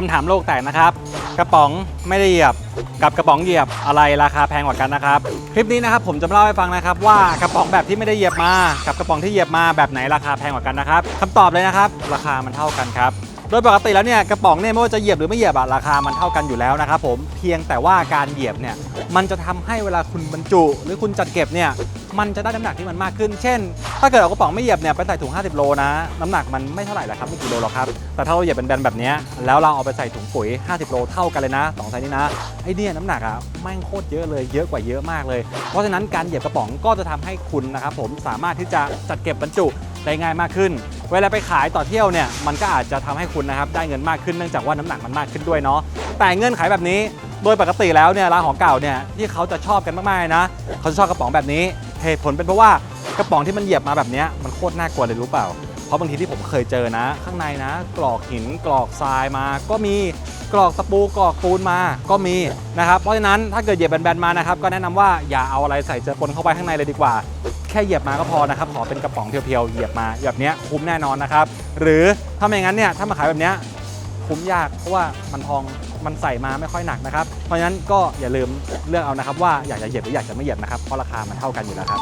คำถามโลกแตกนะครับ กระป๋องไม่ได้เหยียบกับกระป๋องเหยียบอะไรราคาแพงกว่ากันนะครับ คลิปนี้นะครับผมจะมาเล่าให้ฟังนะครับ ว่ากระป๋องแบบที่ไม่ได้เหยียบมากับกระป๋องที่เหยียบมาแบบไหนราคาแพงกว่ากันนะครับคำตอบเลยนะครับ ราคามันเท่ากันครับโดยปกติแล้วเนี่ยกระป๋องเนี่ยไม่ว่าจะเหยียบหรือไม่เหยียบอะราคามันเท่ากันอยู่แล้วนะครับผมเพียงแต่ว่าการเหยียบเนี่ยมันจะทำให้เวลาคุณบรรจุ หรือคุณจัดเก็บเนี่ย มันจะได้น้ำหนักที่มันมากขึ้น เช่น ถ้าเกิดเอากระป๋องไม่เหยียบเนี่ยไปใส่ถุง 50 โลนะ น้ำหนักมันไม่เท่าไหร่หรอกครับไม่กี่โลหรอกครับ แต่ถ้าเราเหยียบเป็นแบนแบบนี้แล้วเราเอาไปใส่ถุงปุ๋ย 50 โลเท่ากันเลยนะสองไซส์นี้นะไอ้เนี่ยน้ำหนักอะแม่งโคตรเยอะเลยเยอะกว่าเยอะมากเลย เพราะฉะนั้นการเหยียบกระป๋องก็จะทำให้คุณนะครับผมสามารถที่จะจัดเก็บบรรจุได้ง่ายมากขึ้น เวลาไปขายต่อเที่ยวเนี่ยมันก็อาจจะทำให้คุณนะครับได้เงินมากขึ้นเนื่องจากว่าน้ำหนักมันมากขึ้นด้วยเนาะแต่เงื่อนไขแบบนี้โดยปกติแล้วเนี่ยร้านของเก่าเนี่ยที่เขาจะชอบกันมากๆนะเขาจะชอบกระป๋องแบบนี้ เหตุผลเป็นเพราะว่ากระป๋องที่มันเหยียบมาแบบนี้มันโคตรน่ากลัวเลยรู้เปล่า เพราะบางทีที่ผมเคยเจอนะ ข้างในนะ กรอกหินกรอกทรายมา ก็มีกรอกตะปูกรอกปูนมาก็มีนะครับเพราะฉะนั้นถ้าเกิดเหยียบแบนๆมานะครับก็แนะนำว่าอย่าเอาอะไรใส่เจอปนเข้าไปข้างในเลยดีกว่า แค่เหยียบมาก็พอนะครับขอเป็นกระป๋องเพียวๆเหยียบมาแบบนี้คุ้มแน่นอนนะครับหรือถ้าไม่งั้นเนี่ยถ้ามาขายแบบนี้คุ้มยากเพราะว่ามันทอง มันใส่มาไม่ค่อยหนักนะครับ เพราะฉะนั้นก็อย่าลืมเลือกเอานะครับว่าอยากจะเหยียบหรืออยากจะไม่เหยียบนะครับเพราะราคามันเท่ากันอยู่แล้วครับ